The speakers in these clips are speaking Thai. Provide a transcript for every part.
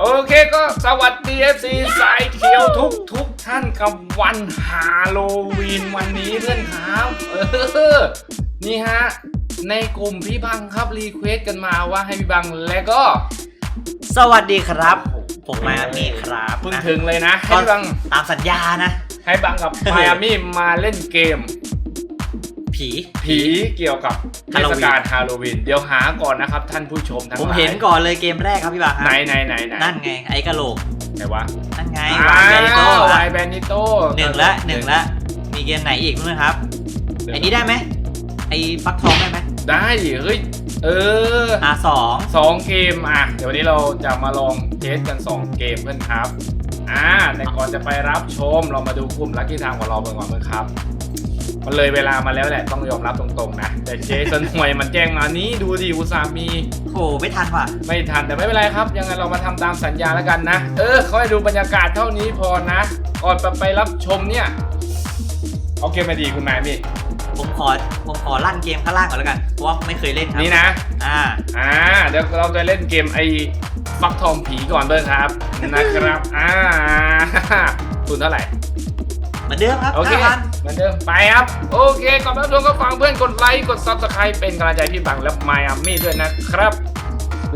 โอเคก็สวัสดี FC สายเขียวทุกทุกท่านกับวันฮาโลวีนวันนี้เพื่อนครับเออนี่ฮะ ในกลุ่มพี่บังครับรีเควสกันมาว่าให้พี่บังและก็สวัสดีครับ ผมมามี่ครับเพิ่งนะถึงเลยนะ ให้ก็พี่บังตามสัญญานะ ให้บังกับไมอามี่มาเล่นเกม ผี ผีเกี่ยวกับเทศกาลฮาโลวีนเดี๋ยวหาก่อนนะครับท่านผู้ชมทั้งผมหลายเห็นก่อนเลยเกมแรกครับพี่บังไหนไหนไหนไหนนั่นไงไอ้กะโหลกไหนวะนั่นไงวายเบนิโต้วายแบนิโตหนึ่งละหนึ่งละมีเกมไหนอีกมั้งครับไอ้นี้ได้ไหมไอ้ฟักทองได้ไหมได้ดิเฮ้ยเอออะสองสองเกมอะเดี๋ยววันนี้เราจะมาลองเทสกัน 2 เกมเพื่อนครับอ่าแต่ก่อนจะไปรับชมเรามาดูกลุ่มลัคกี้ทางของเรากันก่อนเพื่อนครับ มันเลยเวลามาแล้วแหละต้องยอมรับตรงๆนะ แต่เจสันหวยมันแจ้งมานี้ดูดิอุตส่าห์มี โอ้ไม่ทันว่ะ ไม่ทันแต่ไม่เป็นไรครับ ยังไงเรามาทำตามสัญญาแล้วกันนะ เออเขาให้ดูบรรยากาศเท่านี้พอนะก่อนไปไปรับชมเนี่ยเอาเกมมาดีคุณนายมี่ผมขอผมขอลั่นเกมข้างล่างก่อนแล้วกัน เพราะว่าไม่เคยเล่นครับนี่นะ อ่า อ่า เดี๋ยวเราจะเล่นเกมไอ้ฟักทองผีก่อนเบิร์ครับนะครับ อ่าทุนเท่าไหร่ เหมือนเดิมครับโอเคห้าพัน เหมือนเดิมไปครับ โอเคก่อนรับชมก็ฟังเพื่อนกดไลค์กด subscribe เป็นกำลังใจพี่บังและไมอามี่ด้วยนะครับ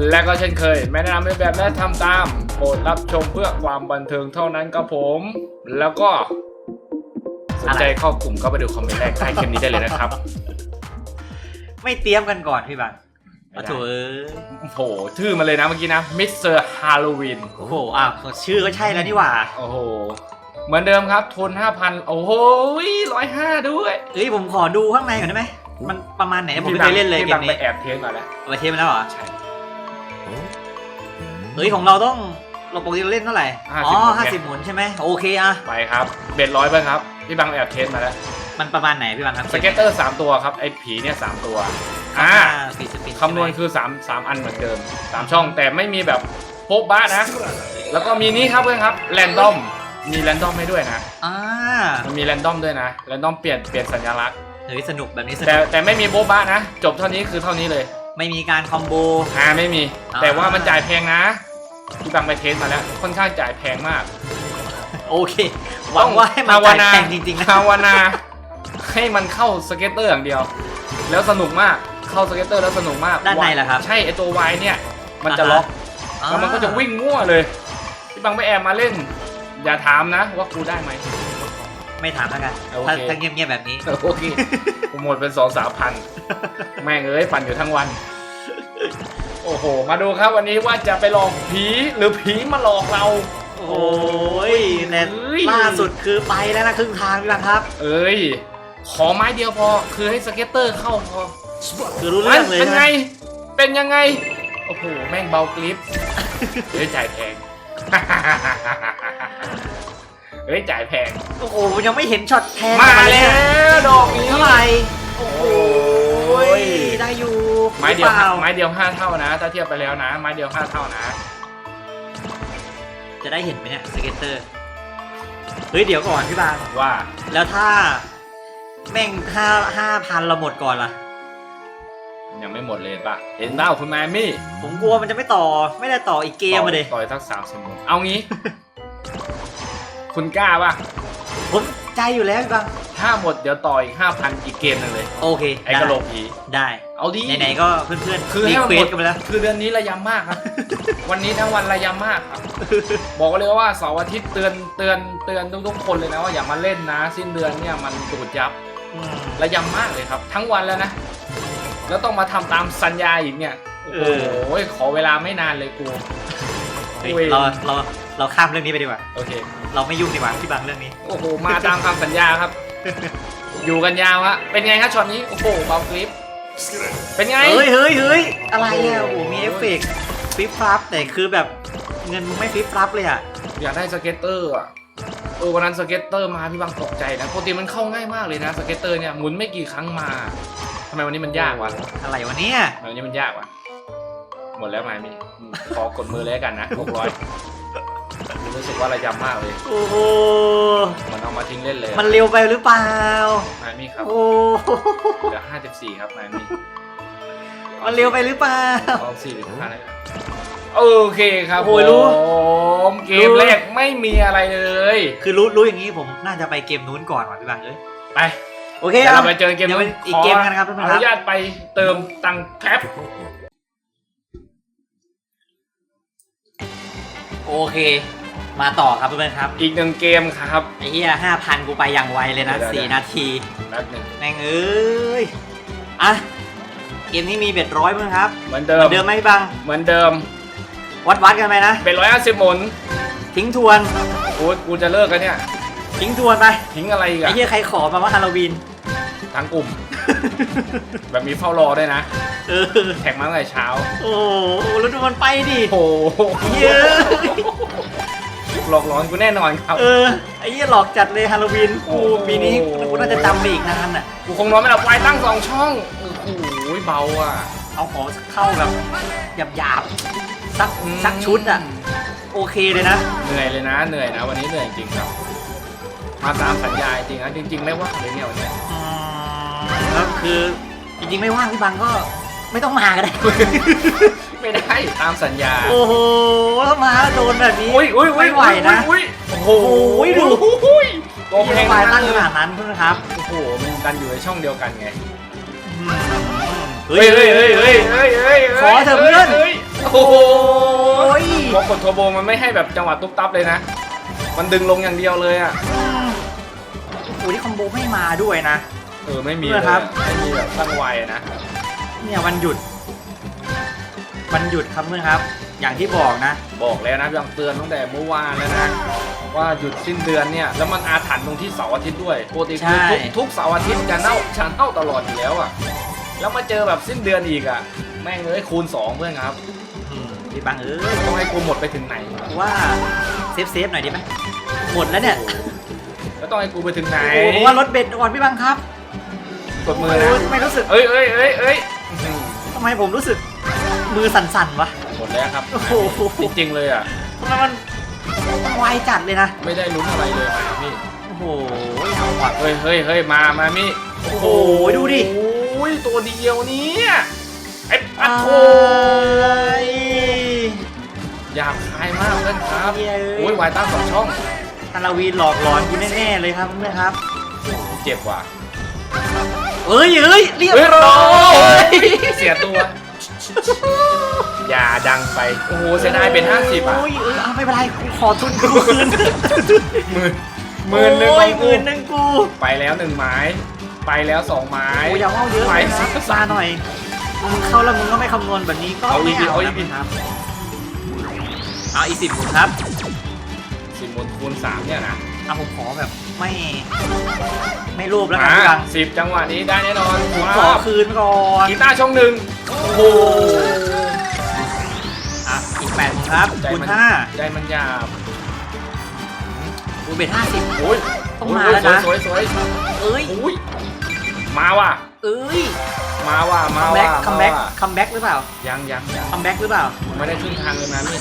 และก็เช่นเคย แม่แนะนำในแบบและทำตามโปรดรับชมเพื่อความบันเทิงเท่านั้นครับผม แล้วก็สนใจเข้ากลุ่มก็ไปดูคอมเมนต์แรกใต้คลิปนี้ได้เลยนะครับ ไม่เตรียมกันก่อนพี่บังไม่ได้โอ้โถเอ้ยโอ้โหชื่อมาเลยนะเมื่อกี้นะมิสเตอร์ฮาโลวีนโอ้โหอะชื่อก็ใช่แล้วนี่หว่า โอ้โห เหมือนเดิมครับทุน5,000 โอ้โหร้อยห้าด้วยเอ้ยผมขอดูข้างในก่อนได้ไหม มันประมาณไหนผมไม่เคยเล่นเลยพี่เกบัมงไปนี้แอบเทสมาแล้ว เอาไปเทปมาแล้วเหรอใช่เฮ้ยของเราต้องเราปกติเราเล่นเท่าไหร่ 50อ๋อหมุนไง ห้าสิบหมุนใช่ไหมโอเคอะ ไปครับเบ็ดร้อยไปครับพี่บังไปแอบเทสมาแล้ว มันประมาณไหนพี่บังครับสเก็ตเตอร์3ตัวครับไอ้ผีเนี่ย3ตัว อ่าสี่สปินคำนวณคือ3 3อันเหมือนเดิม 3 ช่องแต่ไม่มีแบบโป๊ะบ้านะ แล้วก็มีนี้ครับเพื่อนครับแรนดอม มีแรนดอมให้ด้วยนะ อ่ามันมีแรนดอมด้วยนะ แรนดอมเปลี่ยนเปลี่ยนสัญลักษณ์ เฮ้ยสนุกแบบนี้สแต่นุกแต่ไม่มีโบ๊ะบ้านะ จบเท่านี้คือเท่านี้เลย ไม่มีการคอมโบ อ่าไม่มี อ่า แต่ว่ามันจ่ายแพงนะพี่บังไปเทสมาแล้ว ค่อนข้างจ่ายแพงมากโอเคหวังว่าให้มันภาวจ่ายนาแพงจริงๆนะภาวนา ให้มันเข้าสเก็ตเตอร์อย่างเดียว แล้วสนุกมาก เข้าสเก็ตเตอร์แล้วสนุกมากด้านในเหรอครับใช่ไอตัววายเนี่ย มันจะล็อกอ่าแล้วมันก็จะวิ่งมั่วเลย พี่บังไปแอบมาเล่น อย่าถามนะว่ากูได้ไหม ไม่ถามแล้วกันโอเค ถ้าถ้าเงียบๆแบบนี้ โอเคกูหมดเป็นสองสามพัน แม่งเอ้ยปั่นอยู่ทั้งวัน โอ้โห มาดูครับวันนี้ว่าจะไปหลอกผีหรือผีมาหลอกเรา โอ้ยแต่เอ้ยล่าสุดคือไปแล้วนะครึ่งทางพี่บังครับ เอ้ย ขอไม้เดียวพอ คือให้สเก็ตเตอร์เข้าพอคือรู้เรื่องเลยเป็นใช่ไหไง มเป็นยังไง โอ้โห แม่งเบากริฟเฮ้ยจ่ายแพง เฮ้ยจ่ายแพง โอ้โหยังไม่เห็นช็อตแทงมาเลยแล้เนี่ยวดอกนี้เท่าไหร่โอ้โหโอ้ยได้อยู่ไม้เดียวหรือปล่าไม้เดียวห้าเท่านะ ถ้าเทียบไปแล้วนะ ไม้เดียวห้าเท่านะ จะได้เห็นไหมเนี่ยสเก็ตเตอร์เฮ้ยเดี๋ยวก่อนพี่บางว่า แล้วถ้าแม่งห้าห้าพันเราหมดก่อนล่ะ ยังไม่หมดเลยป่ะเห็นเปล่าคุณแมมี่ผมกลัวมันจะไม่ต่อไม่ได้ต่ออีกเกมมาเลยต่อยสักสามสิบหมดเอางี้ คุณกล้าป่ะผมใจอยู่แล้วพี่บางถ้าหมดเดี๋ยวต่ออีกห้าพันอีกเกมหนึงเลย โอเคไอ้กระโหลกผีได้ เอาดีไหนๆก็เพื่อนๆคือรีให้มันเควหมสดกันไปแล้ว คือเดือนนี้ระยำมากครับ วันนี้ทั้งวันระยำมากครับ บอกไว้เลยว่าเสาร์อาทิตย์เตือนเตือนเตือนทุกๆคนเลยนะว่าอย่ามาเล่นนะ สิ้นเดือนเนี่ยมันดูดยับอืมระยำมากเลยครับ ทั้งวันแล้วนะ แล้วต้องมาทำตามสัญญาอีกเนี่ยโอ้โหขอเวลาไม่นานเลยกูเฮ้ยเว้ยเราเราเราข้ามเรื่องนี้ไปดีกว่า โอเค เราไม่ยุ่งดีกว่าพี่บางเรื่องนี้ โอ้โห มาตามคำสัญญาครับ อยู่กันยาวฮะเป็นไงครับช็อตนี้ โอ้โหเบากริป เป็นไง เฮ้ยเฮ้ยเฮ้ยอะไรอะโอ้โหมีเอฟเฟกต์ฟิปฟับแต่คือแบบเงินมึงไม่ฟิปฟับเลยอะ อยากได้สเก็ตเตอร์อะ เออวันนั้นสเก็ตเตอร์มาพี่บังตกใจนะปกติมันเข้าง่ายมากเลยนะสเก็ตเตอร์เนี่ยหมุนไม่กี่ครั้งมา ทำไมวันนี้มันยากวะอะไรวะเนี่ยทำไมวันนี้มันยากวะหมดแล้วไหมมี่ขอกดมือเลยแล้วกันนะหกร้อยรู้สึกว่าระยำมากเลยโอ้โหมันเอามาทิ้งเล่นเลยอะมันเร็วไปหรือเปล่าไมมี่ครับโอ้โหเหลือห้าสิบสี่ครับไมมี่มันเร็วไปหรือเปล่าเอาสี่หรือห้าเลยโอเคครับโอ้ยรู้ผมเกมแรกไม่มีอะไรเลย คือรู้รู้อย่างนี้ผมน่าจะไปเกมนู้นก่อนว่ะพี่บังเอ้ยไป โอเคเดี๋ยวเอาเราไปเจอเกมเดี๋ยวนู้ไปนอีกเกมกันครับทุกขคอนอครับนุญาตไปเติมตังค์แป๊บโอเค มาต่อครับเพื่อนๆครับอีกหนึ่งเกมครับ ไอ้เหี้ยห้าพันกูไปอย่างไวเลยนะเดี๋ยวสี่เดี๋ยวนาที แป๊บหนึ่งแม่งเอ้ยอะเกมนี้มีเบ็ดร้อยเพื่อนครับเหมือนเหเดิมืมอนเดิมไหมพี่บังเหมือนเดิมวัดวัดกันไปนะ เป็นร้อยห้าสิบหมุนทิ้งทวน กูกูจะเลิกกันเนี่ย ทิ้งทวนไปทิ้งอะไรอีกไอ้อะเหี้ยใครขอมาว่าฮาโลวีน ทั้งกลุ่ม แบบมีเฝ้ารอด้วยนะ เออ แท็กมาตั้งแต่เช้า โอ้โหแล้วดูมันไปดิโอ้โหเยอะหลอกหลอนกูแน่นอนครับ เออ ไอ้เหี้ยหลอกจัดเลยฮาโลวีนโอ้กูปีนี้กูน่าจะจำไปอีกนานอะ กูคงนอนไม่หลับไวตั้งสองช่องโอ้โหเบาอะ เอาของเข้าแบบหยาบๆสักอืม สักชุดอะ โอเคเลยนะ เหนื่อยเลยนะเหนื่อยนะ วันนี้เหนื่อยจริงครับ มาตามสัญญาจริงนะจริง ๆ ไม่ว่างเลยเนี่ยวันเนี้ยอืมแล้ว คือจริงๆไม่ว่างพี่บังก็ไม่ต้องมาก็ได้ ไม่ได้ ตามสัญญา โอ้โหถ้ามาแล้วโดนแบบนี้อุ้ยอุ้ยอุ้ยไม่ไหวนะ อุ้ยโอ้โหโอ้ยดูอุ้ยตัวแพพี่งไฟนะตั้งขนาดนั้นเพื่อนครับ โอ้โห มันดันอยู่ในช่องเดียวกันไง เฮ้ยเฮ้ยเฮ้ยเฮ้ยเฮ้ยเฮ้ยขอเถอะเพื่อนฮ้ยโอ้โหโอ้ยพอกดทัวร์โบมันไม่ให้แบบจังหวะตุ๊บตับเลยนะ มันดึงลงอย่างเดียวเลยอะโอ้ยที่คอมโบไม่มาด้วยนะ เออไม่มีเพื่เลอยนครับ ไม่มีแบบตั้งไวนะ เนี่ยวันหยุด วันหยุดครับเพื่อนครับ อย่างที่บอกนะ บอกแล้วนะยังเตือนตั้งแต่เมื่อวานแล้วนะว่าหยุดสิ้นเดือนเนี่ยแล้วมันอาถรรพ์ตรงที่เสาร์อาทิตย์ด้วยปกติคือใช่ทุกทุกเสาร์อาทิตย์จะเน่าจะเน่าตลอดอยู่แล้วอะแล้วมาเจอแบบสิ้นเดือนอีกอะ แม่งเลยคูณสองเพื่อนครับอืมพี่บังเอ้ยต้องให้กูหมดไปถึงไหนกูว่าเซฟเซฟหน่อยดีไหมหมดแล้วเนี่ยแล้วต้องให้กูไปถึงไหนโอ้โหผมว่ารถเบ็ดก่อนพี่บังครับ กดมือนะโยทำไมรู้สึกเอ้ยเอ้ยเอ้ยเอ้ยอื้อหือทำไมผมรู้สึกมือสั่นๆวะ หมดแล้วครับโอ้โห จริงๆเลยอะ ทำไมมันมันไวจัดเลยนะ ไม่ได้ลุ้นอะไรเลยมาพี่ โอ้โหเอาว่ะ เฮ้ยเฮ้ยเฮ้ยมามามี่โอ้โหดูดิ โอ้ยตัวเดียวเนี้ไอ้ปัดโถเอ้ยหยาบคายมากเพื่อนครับ เย้ย โอ้ยวายตั้งสองช่องฮาโลวีนหลอกหลอนกูแน่ๆเลยครับเพื่อนครับ เจ็บว่ะ เอ้ยเอ้ยเรียบเฮ้ยร้อยเสียตัว อย่าดังไป โอ้โหเสียดายเป็น 50 อะโอ้ยเออเอาไม่เป็นไรกูขอทุนกูคืนหมื่นหมื่นหนึ่งโอ้ขยองหกูมื่นหนึ่งกู ไปแล้วหนึ่งไม้ ไปแล้วสองไม้โอ้ยอย่าว่าเยอะไปเลยสินะซาหน่อยมึงเข้าแล้วมึงก็ไม่คำนวณแบบนี้ก็เอาอีไม่กทีเอาเอาอีนะกทีครับเอาอีกสิบหมุนครับสิบหมดคูณสามเนี่ยนะเอาผมขอแบบ ไม่ ไม่รูปแล้วกันมาพี่บังสิบจังหวะนี้ได้แน่นอนผมมาขอคืนก่อนกีตาร์ช่องหนึ่งโอ้โหอะอีกแปดหมุนครับใจคูณมันห้าใจมันหยาบคูณเบ็ดห้าสิบโอ้ยต้องมาแล้วนะสวยสวยสวยเอ้ยโอ้ยมาว่ะเอ้ยมาว่ะคัมามแบ็ว่ะกคัมแบ็กาว่ะคัมแบ็กหรือเปล่า ยังยังยังคัมแบ็กหรือเปล่า ไม่ได้ครึ่งทางเลยนะนี่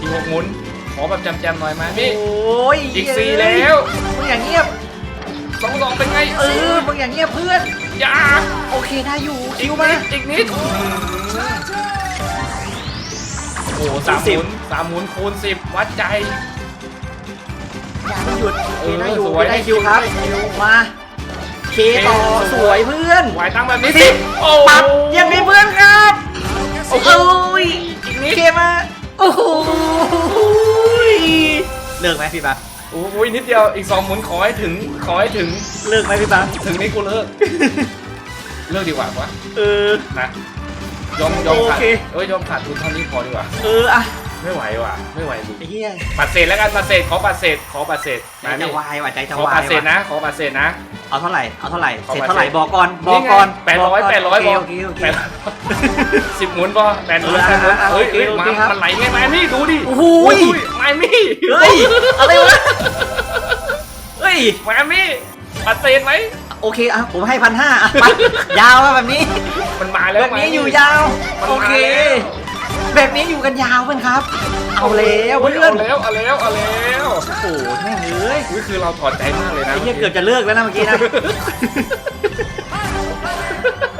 อีกหกหมุน ขอแบบจำๆหน่อยไหมโอพี่้ยอีกสี่แล้ว มึงอย่างเงียบ สองสองเป็นไงเออ มึงอย่างเงียบเพื่อน อย่าโอเคได้อยู่อีคิกวนิมาดอีกนิด โอ้โหสามหมุนสามหมุนคูณสิบวัดใจ อย่าไม่หยุดเอโออเคได้อยู่สวยได้คิวครับ ได้คิวมาเคต่อเคสวยเพื่อนวายตั้งแบบนี้สิสิโอ้ปับยังมีเพื่อนครับ โอ้โหโอ้ยอีกนิดเคมา โอ้โหเลิกไหมพี่บังโอ้ยนิดเดียวอีกสองหมุนขอให้ถึงขอให้ถึงเลิกไหมพี่บังถึงนี้กูเลิก เลิกดีกว่าวะเออนะยอมยอมขาดโอเค เอ้ยยอมขาดทุนเท่านี้พอดีกว่า เอออะ ไม่ไหวว่ะ ไม่ไหวจริงไอ้เหี้ยปัดเศษแล้วกันปัดเศษขอปัดเศษขอปัดเศษใจมาจะนี่วายว่ะใจจะขอวาปัยดเศษว่ะนะ ขอปัดเศษนะ เอาเท่าไหร่เอาเท่าไหร่ขอเสร็จมาเท่าไหร่เสร็จบอกก่อนบอกก่อนแปดร้อยบกก่นแปดร้อยโอพอเคโอเคแปโอดเค สิบหมุนพอแปดหมุนแปดหมุนเออเฮ้ยโอเคเฮ้ยโอมาเคครับ มันไหลไงไมมี่ดูดิโอ้โหไมมี่เฮ้ยอะไรวะเฮ้ยไมมี่ปัดเศษไหมโอเคอะผมให้พันห้าอะไปยาวอะแบบนี้ มันมาแล้วแบบนี้ไมมี่อยู่ยาว มันมาโอเค แล้ว แบบนี้อยู่กันยาวเพื่อนครับ เอาแล้วเฮ้ยเพื่อนเอาแล้วเอาแล้วเอาแล้วโอ้โหแม่งเอ้ยอุ้ยคือเราถอดใจมากเลยนะไอ้เหี้ยเกือบจะเลิกแล้วนะเมื่อกี้นะ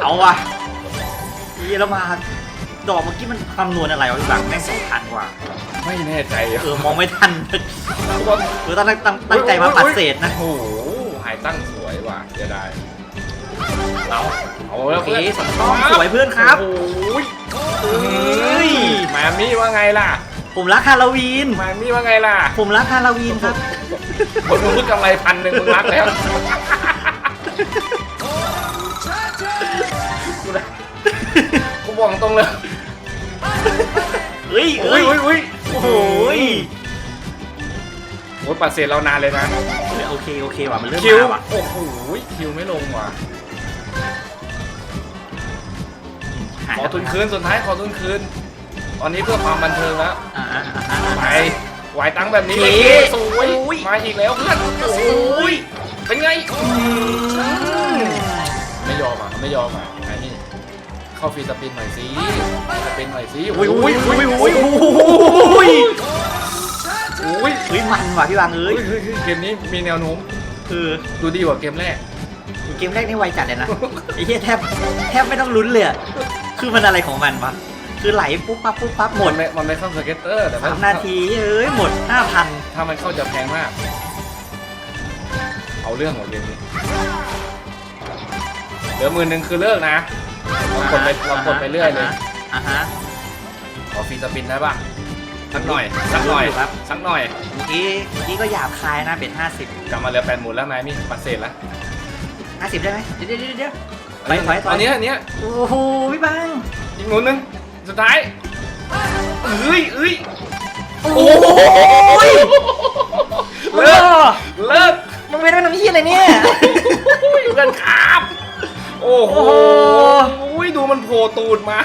เอาว่ะเหี้ยแล้วมา ดอกเมื่อกี้มันคำนวณอะไรวะพี่บังแม่งสองพันกว่า ไม่แน่ใจอะเออ มองไม่ทันเออตั้งตั้งตั้งใจมาปัดเศษนะ โอ้โหหายตั้งสวยว่ะเสียดาย เอาเอาแล้วเพื่อนสองต้องสวยเพื่อนครับ โอ้ยเฮ้ยมามี่ว่าไงล่ะ ผมรักฮาโลวีน มามี่ว่าไงล่ะผมรักฮาโลวีนครับคนมึงพูดกำไรพันหนึ่งมึงรักแล้วกูนะกูบอกตรงเลยเฮ้ยอุ้เฮ้ยยอุ้ยอุ้ยโอ้โหยโอ้ยปัดเศษเรานานเลยนะ โอเคโอเคว่ะมันเริ่มคิวมาว่ะโอ้โหคิวไม่ลงว่ะ หายขอแล้วทุนคืนสุดท้ายขอทุนคืน ตอนนี้เพื่อความบันเทิงแล้วอ่าอ่าอ่าอ่าไปไหวตังค์แบบนี้โอเคสวยโอ้ยมาอีกแล้วเพื่อนโอ้ยเป็นไงไม่ยอมอะไม่ยอมอะไอ้นี่เข้าฟรีสปินหน่อยสิสปินหน่อยสิอุ้ยอุ้ยอุ้ยอุ้ยโอ้อุ้ยยอุ้ยเฮ้ยมันว่ะพี่วางเอ้เฮ้ยยเฮ้ยเฮ้ยเกมนี้มีแนวโน้มคือดูดีกว่าเกมแรกเกมแรกนี่ไวจัดเลยนะไอ้เหี้ยแทบแทบไม่ต้องลุ้นเลยอะ คือมันอะไรของมันวะคือไหลปุ๊บปั๊บปุ๊บปั๊บหมดนไม่มันไม่เข้าสเก็ตเตอร์แต่สามนาทีเอ้ยหมดห้าพันถ้ามันเข้าจะแพงมาก เอาเรื่องของเกมนี้เหลือหมื่นหนึ่งคือเลิกนะเรากดไปเรากดไปเรื่อยเลยอ่าฮะขอฟรีสปินได้ป่ะสักหน่อยสักหน่อยครับสักหน่อยเมื่อกี้เมื่อกี้ก็หยาบคายนะเป็นห้าสิบกลับมาเหลือแปดหมุนแล้วไหมมี่ปัดเศษแล้วห้าสิบได้ไหมเดี๋ยวเดี๋ยวเดี๋ยว ไปถอยถตออยนนี้อันเนี้ยโอ้โหพี่บังอีกหมุนหนึ่งสุดท้ายเอ้ยเอ้ยโอ้โอ้ยเลิกเลิกมันไม่ได้น้ำยี่อะไรเนี่ยเพื่อนครับโอ้โหโอ้โหดูมันโผล่ตูดมา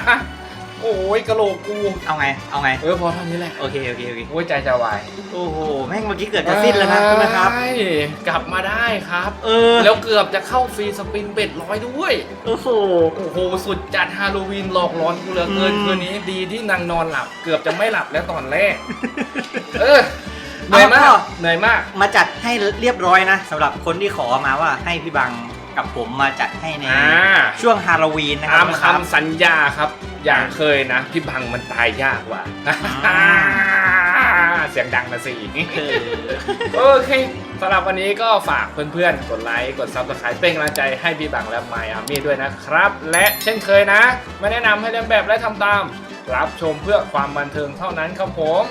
โอ้ยกะโหลกกูเอาไง เอาไง เออพอเท่านี้แหละโอเค โอเค โอเค โอ้ยใจจะวายโอ้โห แม่งเมื่อกี้เกิดจะสิ้นแล้วนะคุณนะครับ ใช่กลับมาได้ครับ เออ แล้วเกือบจะเข้าฟรีสปินเบ็ดร้อยด้วย โอ้โห โอ้โห สุดจัดฮาโลวีนหลอกหลอนกูเหลือเกินอืม คืนนี้ดีที่นางนอนหลับ เกือบจะไม่หลับแล้วตอนแรก เออ เหนื่อยมาก เหนื่อยมาก มาจัดให้เรียบร้อยนะสำหรับคนที่ขอมาว่าให้พี่บัง กับผมมาจัดให้ในอ่า ช่วงฮาโลวีนนะครัตามนะครับคำสัญญาครับ อย่างเคยนะ พี่บังมันตายยากว่ะอ่าเสียงดังนะสิ เออ โอเคสำหรับวันนี้ก็ฝากเพื่อนๆ กดไลค์ กดซับสไครป์เป็นกำลังใจให้พี่บังและไมอามี่ด้วยนะครับ และเช่นเคยนะ ไม่แนะนำให้เลียนแบบและทำตาม รับชมเพื่อความบันเทิงเท่านั้นครับผม